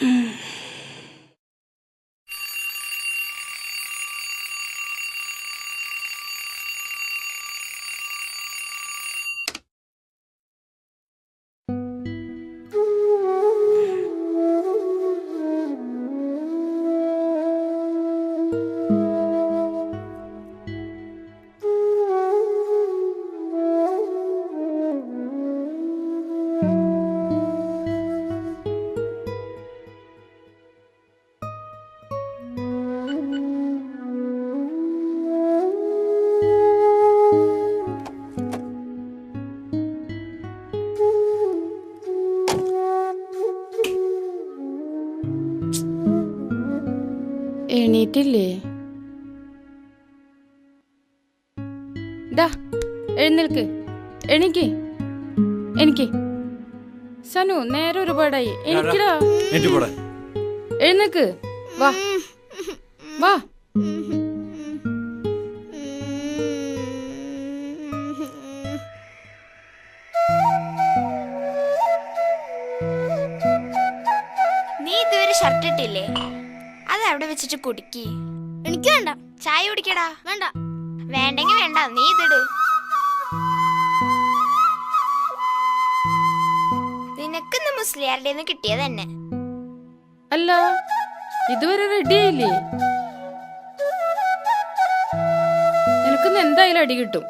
mm. എണീറ്റില്ലേ ഡാ എഴുന്നേൽക്ക്. എണീക്ക്. എനിക്ക് സനു നേരെ ഒരുപാടായി. എനിക്കടാ എഴുന്നേക്ക് വാ. വാ. നീ ഇതുവരെ ഷർട്ട് ഇട്ടില്ലേ അത് അവിടെ വെച്ചിട്ട് കുടിക്കി. എനിക്ക് വേണ്ട. ചായ കുടിക്കടാ. വേണ്ട. വേണ്ടെങ്കി വേണ്ട. നീ ഇതിട് നിനക്കിന്ന് മുസ്ലിയാരുടെ കിട്ടിയത് തന്നെ അല്ല ഇതുവരെ റെഡി ആയില്ലേ? നിനക്കിന്ന് എന്തായാലും അടി കിട്ടും.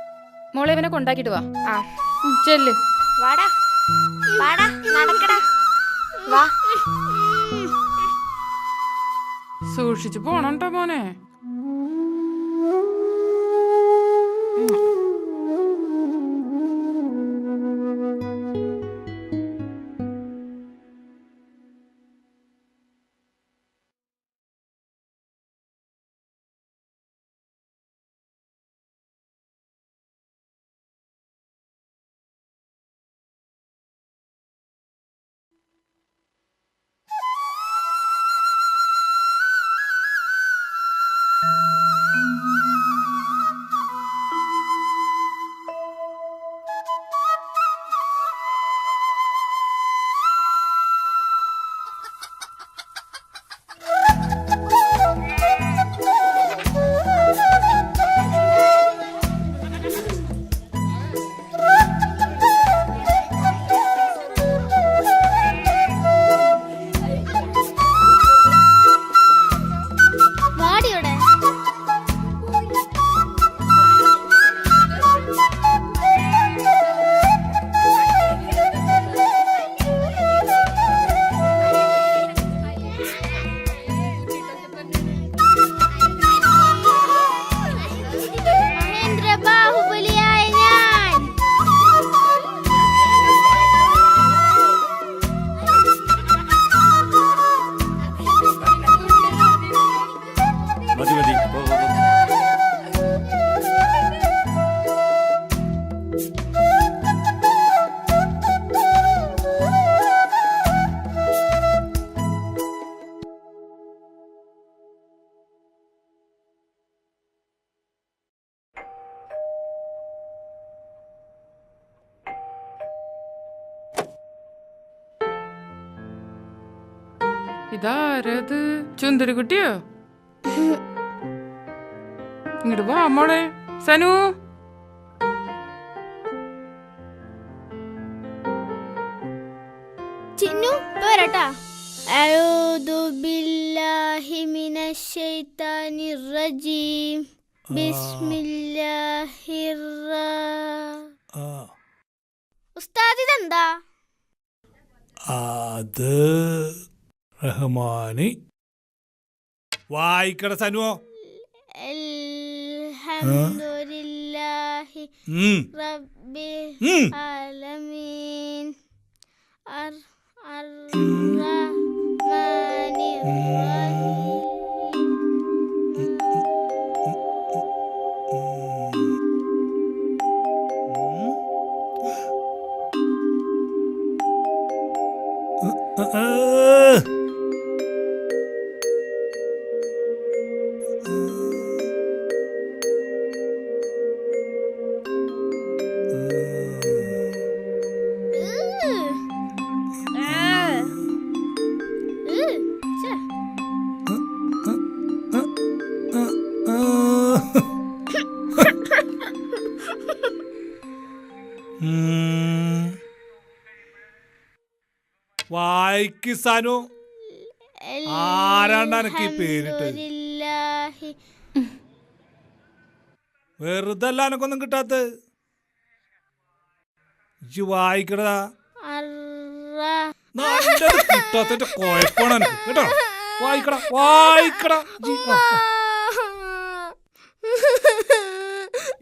മോളെ ഇവനെ കൊണ്ടാക്കിട്ട് വാ. ആ. ചെല്ല്. വാടാ. വാടാ. നടക്കടാ. വാ. സൂക്ഷിച്ചു പോണം കേട്ടോ മോനെ. ഇതാരത് ചുന്ദരി കുട്ടിയോ ഇങ്ങോട്ട് വാ മോളെ സനു ചിന്നു ഇപ്പൊ വരട്ടാ أعوذ بالله من الشيطان الرجيم بسم الله الرحمن ആ, ഉസ്താദ് ഇതെന്താ അത് റഹ്മാനി വായിക്കട സനുവോ അൽഹംദുലില്ലാഹി ഉം, റബ്ബിൽ ഉം. ആലമീൻ അർ അർറഹ്മാനിർ വായിക്ക് സാനു. ആരാണ്ടാ അനക്ക് ഈ പേരിട്ട്. വെറുതെ അല്ല എനക്കൊന്നും കിട്ടാത്ത ഇജ്ജ് വായിക്കടാ. കിട്ടാത്ത കുഴപ്പമാണ് കേട്ടോ? വായിക്കടാ വായിക്കടാ ഇജ്ജ്. ആ, ആ.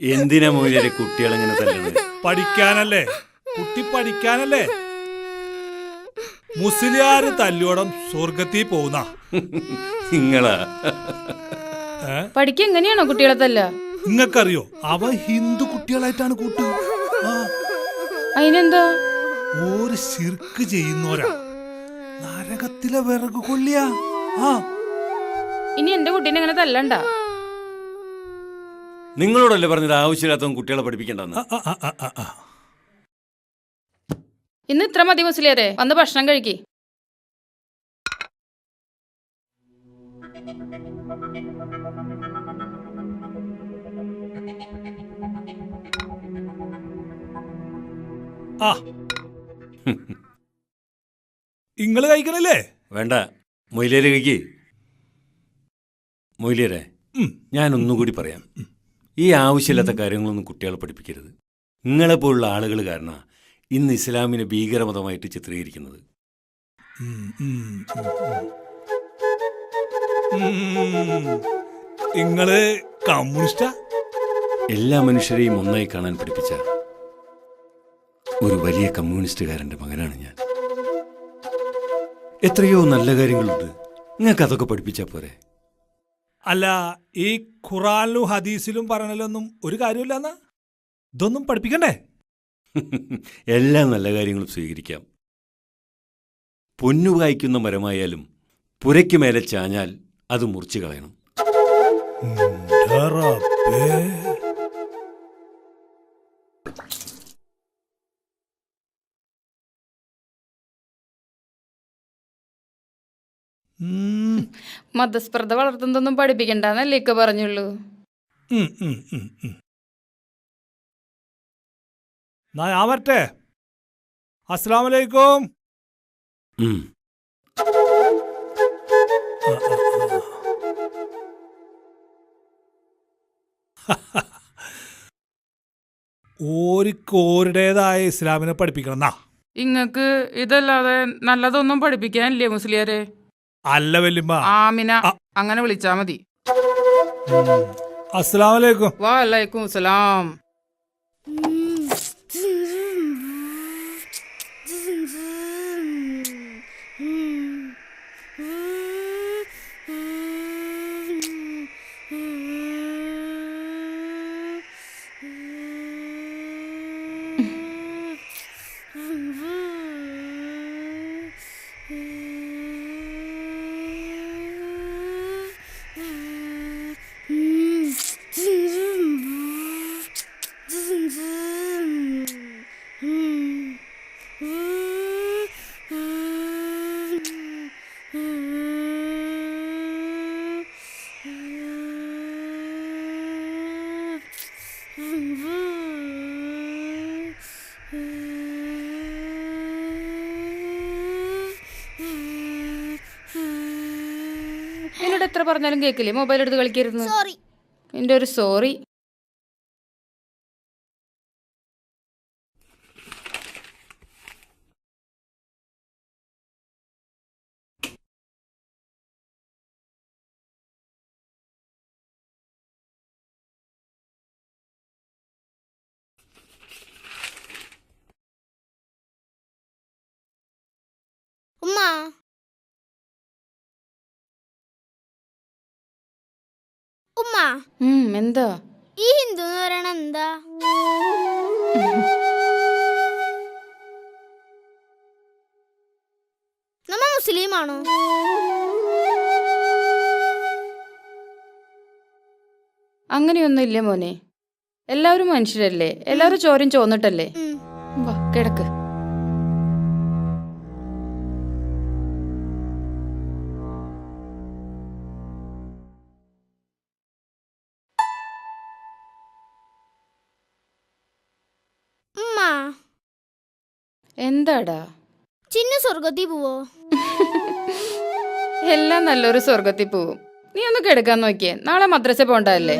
എന്തിനാ മൊയിലരെ കുട്ടികളെങ്ങനെ തല്ലണത് പഠിക്കാനല്ലേ? കുട്ടി പഠിക്കാനല്ലേ? മുസ്ലിയാര് തല്ലോടം സ്വർഗത്തിൽ പോകുന്ന. നിങ്ങളാ പഠിക്ക എങ്ങനെയാണോ കുട്ടികളെ തല്ല നിങ്ങൾക്കറിയോ? അവ ഹിന്ദു കുട്ടികളായിട്ടാണ് കൂട്ട്. ആ. അതിനെന്താ? ഒരു ശിർക്ക് ചെയ്യുന്നോരാ നരകത്തിലെ വിറക് കൊള്ളിയാ. ആ. ഇനി എന്റെ കുട്ടീനെ ഇങ്ങനെ തല്ലണ്ട. നിങ്ങളോടല്ലേ പറഞ്ഞത് ആവശ്യമില്ലാത്തവൻ കുട്ടികളെ പഠിപ്പിക്കേണ്ടെന്ന്. ഇന്ന് ഇത്ര മതി മുസ്ലിയരെ വന്ന് ഭക്ഷണം കഴിക്കി. ആ. ഇങ്ങൾ കഴിക്കണല്ലേ? വേണ്ട. മൊയിലേര് കഴിക്ക്. മൊയിലേരെ ഒന്നുകൂടി പറയാം. ഈ ആവശ്യമില്ലാത്ത കാര്യങ്ങളൊന്നും കുട്ടികളെ പഠിപ്പിക്കരുത്. നിങ്ങളെപ്പോലുള്ള ആളുകൾ കാരണം ഇന്ന് ഇസ്ലാമിനെ ഭീകരമതമായിട്ട് ചിത്രീകരിക്കുന്നത്. ഇങ്ങൾ കമ്മ്യൂണിസ്റ്റാ? എല്ലാ മനുഷ്യരെയും ഒന്നായി കാണാൻ പഠിപ്പിച്ച ഒരു വലിയ കമ്മ്യൂണിസ്റ്റുകാരന്റെ മകനാണ് ഞാൻ. എത്രയോ നല്ല കാര്യങ്ങളുണ്ട്. നിങ്ങൾക്ക് അതൊക്കെ പഠിപ്പിച്ചാൽ പോരെ? അല്ല ഈ ഖുറാനിലും ഹദീസിലും പറഞ്ഞാലൊന്നും ഒരു കാര്യമില്ല എന്നാ? ഇതൊന്നും പഠിപ്പിക്കണ്ടേ? എല്ലാ നല്ല കാര്യങ്ങളും സ്വീകരിക്കാം. പൊന്നു കായ്ക്കുന്ന മരമായാലും പുരയ്ക്ക് മേലെ ചാഞ്ഞാൽ അത് മുറിച്ചു കളയണം. മതസ്പർദ്ധ വളർത്തുന്നതൊന്നും പഠിപ്പിക്കണ്ടെന്നല്ലേ ഇക്ക പറഞ്ഞുള്ളൂ? ആവട്ടെ ഉം, ഉം, ഉം. എന്നാ ഞാൻ വരട്ടെ അസ്സാം വലൈക്കും ഉം. ആ, ആ, ആ. ഓരിക്കോരുടേതായ ഇസ്ലാമിനെ പഠിപ്പിക്കണം. എന്നാ ഇങ്ങക്ക് ഇതല്ലാതെ നല്ലതൊന്നും പഠിപ്പിക്കാനില്ലേ മുസ്ലിയാരെ? അല്ല വല്യമ്മ. ആമിന. അങ്ങനെ വിളിച്ചാ മതി. അസ്സലാമലൈക്കും വാലൈക്കും സലാം എത്ര പറഞ്ഞാലും കേക്കില്ലേ മൊബൈൽ എടുത്ത് കളിക്കരുത്. സോറി എന്റെ ഒരു സോറി ഉമ്മ. ഉമ്മ. എന്താ? ഈ ഹിന്ദു എന്ന് പറയണ എന്താ? നമ്മ മുസ്ലിമാണോ? അങ്ങനെയൊന്നും ഇല്ല മോനെ. എല്ലാവരും മനുഷ്യരല്ലേ? എല്ലാവരും ചോരം ചോന്നിട്ടല്ലേ വാ കിടക്ക്. എന്താടാ? ചിന്നു സ്വർഗത്തിൽ പോവോ? എല്ലാം നല്ലൊരു സ്വർഗത്തിൽ പോവും. നീ ഒന്ന് കിടക്കാൻ നോക്കിയേ. നാളെ മദ്രസ പോണ്ടല്ലേ